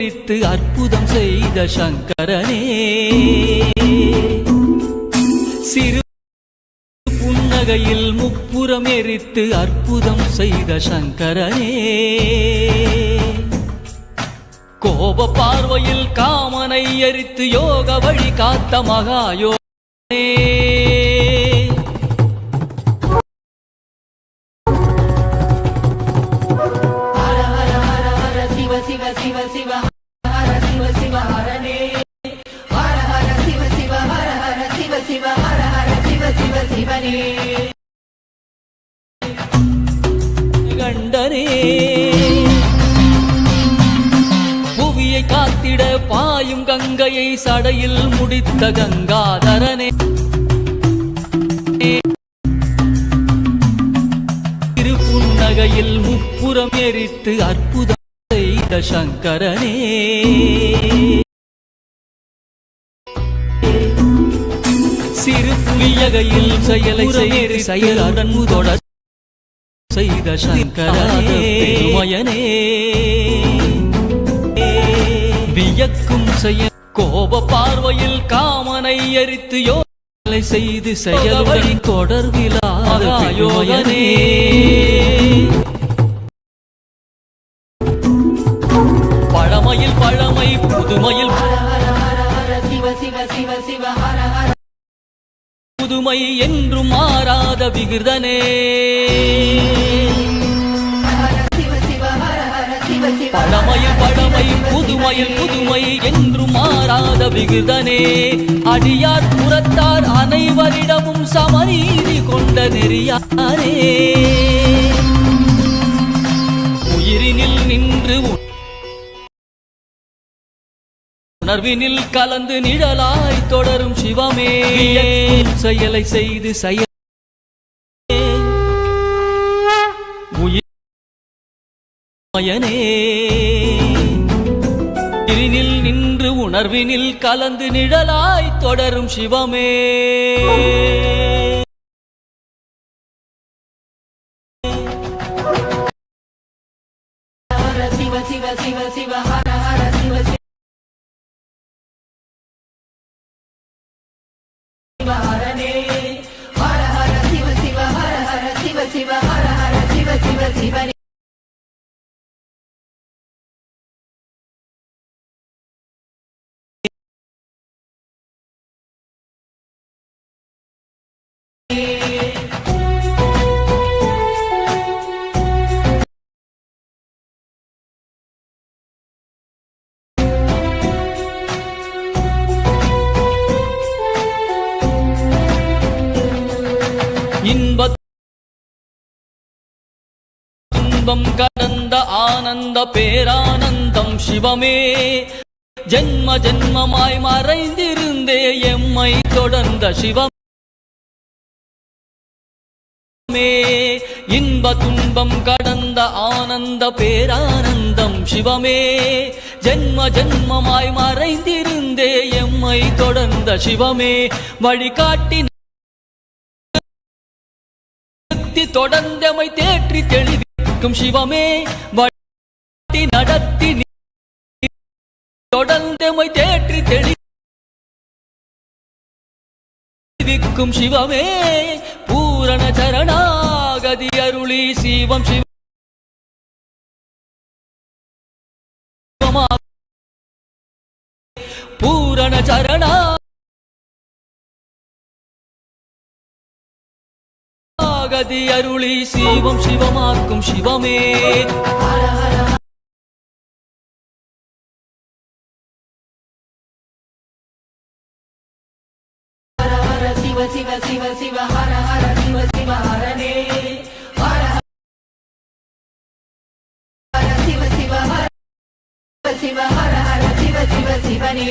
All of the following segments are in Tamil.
எரித்து அற்புதம் செய்த சங்கரனே. சிறு புன்னகையில் முப்புறம் எரித்து அற்புதம் செய்த சங்கரனே. கோப பார்வையில் காமனை எரித்து யோக வழி காத்த மகாயோனே பாயும் கங்கையை சடையில் முடித்த கங்காதரனே. திருப்புன்னகையில் முப்புறம் எரித்து அற்புதம் செய்த சங்கரனே. சிறு புலியகையில் செயலை செய்து செயல் அடன்முதொட செய்த சங்கரனே. பெருமயனே. வியக்கும் செயல். கோப பார்வையில் காமனை எரித்து யோலை செய்து செயல்வழி தொடர்பிலாத யோகனே. பழமையில் பழமை புதுமையில் புதுமை என்றும் மாறாத விகிர்தனே. பழமையில் பழமை புதுமையில் புதுமை என்று மாறாத விகிதனே. அடியார் புறத்தார் அனைவரிடமும் சமநீதி கொண்ட நெறியாரே. உயிரினில் நின்று உணர்வினில் கலந்து நிழலாய் தொடரும் சிவமே. செயலை செய்து செயல் பயனே உயிரினில் நின்று உணர்வினில் கலந்து நிழலாய் தொடரும் சிவமே சிவ சிவ சிவ சிவ ஹர ஹர சிவ சிவ சிவ ஹரனே ஹர ஹர சிவ சிவ ஹர ஹர சிவ சிவ ஹர ஹர சிவ சிவ சிவனே சிவம் கடந்த ஆனந்த பேரானந்தம் சிவமே. ஜென்ம ஜென்மமாய் மறைந்திருந்தே எம்மை தொடர்ந்த சிவமே. இன்ப துன்பம் கடந்த ஆனந்த பேரானந்தம் சிவமே. ஜென்ம ஜென்மமாய் மறைந்திருந்தே எம்மை தொடர்ந்த சிவமே. வழிகாட்டி தொடர்ந்தமை தேற்றி தெளிவி நிற்கும் சிவமே. வழி நடத்தி தொடர்ந்தமை தேற்றி தெளிவிக்கும் சிவமே. பூரண சரணாகதி அருளி சிவம் சிவ பூரண சரணா கதி அருளி சிவம் சிவமாக்கும் சிவமே ஹர ஹர ஹர ஹர சிவ சிவ சிவ சிவ ஹர ஹர சிவ சிவ ஹரனே ஹர ஹர சிவ சிவ ஹர சிவ சிவ ஹர ஹர சிவ சிவ சிவனே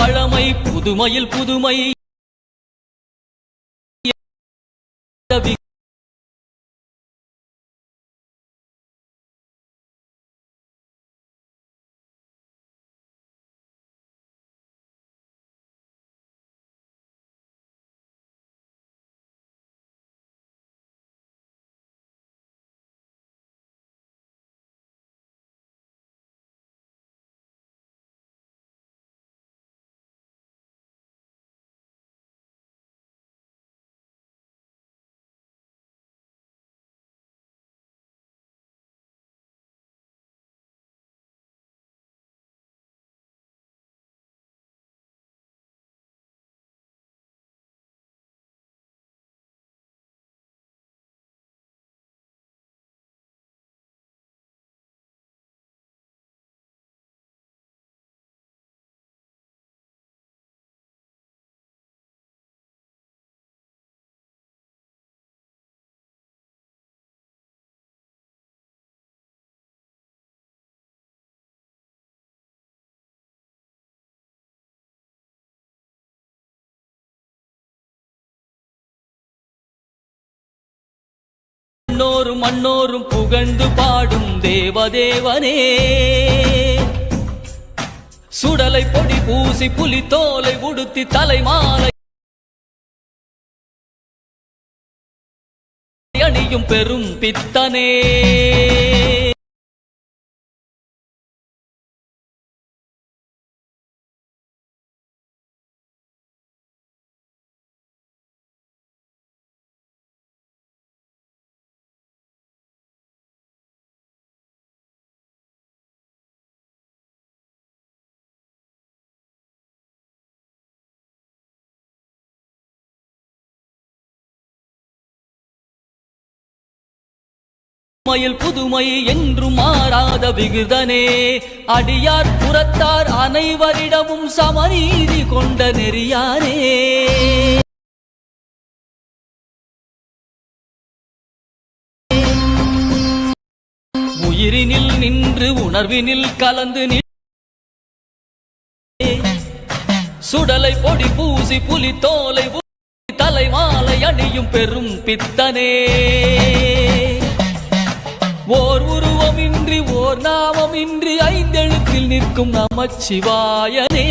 பழமை புதுமையில் புதுமை. விண்ணோரும் மண்ணோரும் புகழ்ந்து பாடும் தேவதேவனே. சுடலை பொடி பூசி புலி தோலை உடுத்தி தலைமாலை அணியும் பெரும் பித்தனே. மயில் புதுமை என்று மாறாத விகுதனே அடியார் புறத்தார் அனைவரிடமும் சமநீதி கொண்ட நெறியானே உயிரினில் நின்று உணர்வினில் கலந்து சுடலை பொடி பூசி புலி தோலை தலைமாலை அணியும் பெரும் பித்தனே. ஓர் உருவமின்றி ஓர் நாமமின்றி ஐந்தெழுத்தில் நிற்கும் நமச்சிவாயனே.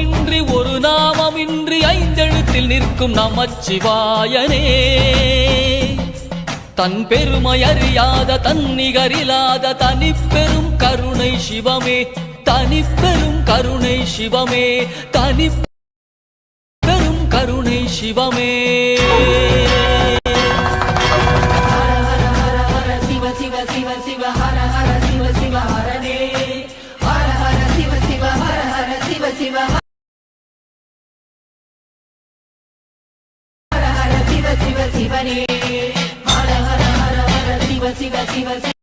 நாமமின்றி ஒரு நாமமின்றி ஐந்தெழுத்தில் நிற்கும் நமச்சிவாயனே. தன் பெருமை அறியாத தன்னிகரில்லாத தனிப்பெரும் கருணை சிவமே தனிப்பெரும் கருணை சிவமே தனி பெரும் கருணை சிவமே. ஹர ஹர ஹர ஹர சிவ சிவ சிவ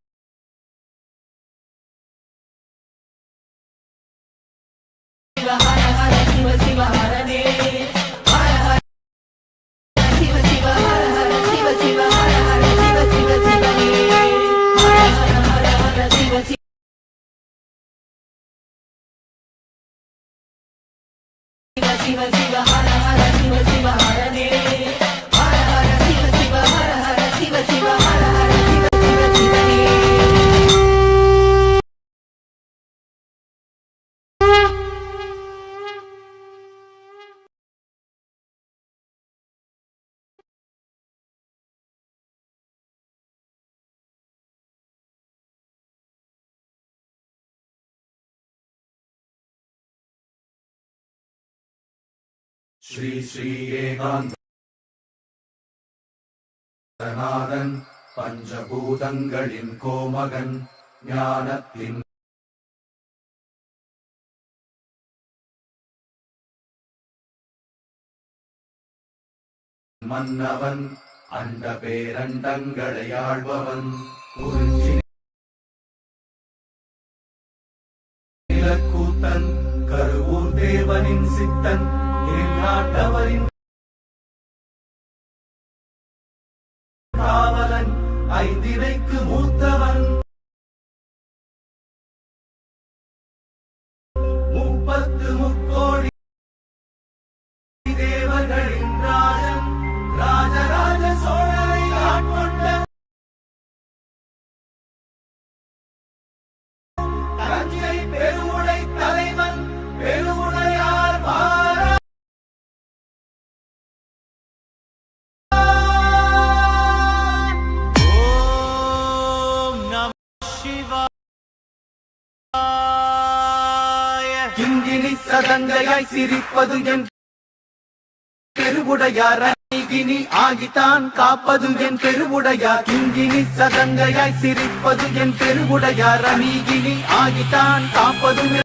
ஸ்ரீ ஸ்ரீ ஏகாந்தநாதன் பஞ்சபூதங்களின் கோமகன் ஞானத்தின் மன்னவன் அண்ட பேரண்டங்களை ஆழ்பவன் குறிஞ்சி நிலக்கூத்தன் கருவூர் தேவனின் சித்தன் எந்நாட்டவரின் கிங்கினி சதங்கையாய் சிரிப்பது என் பெருவுடையார். அணை ஆகித்தான் காப்பது என் பெருவுடையார். கிங்கினி சதங்கையாய் சிரிப்பது என் பெருவுடையார். ரணிகினி ஆகித்தான் காப்பது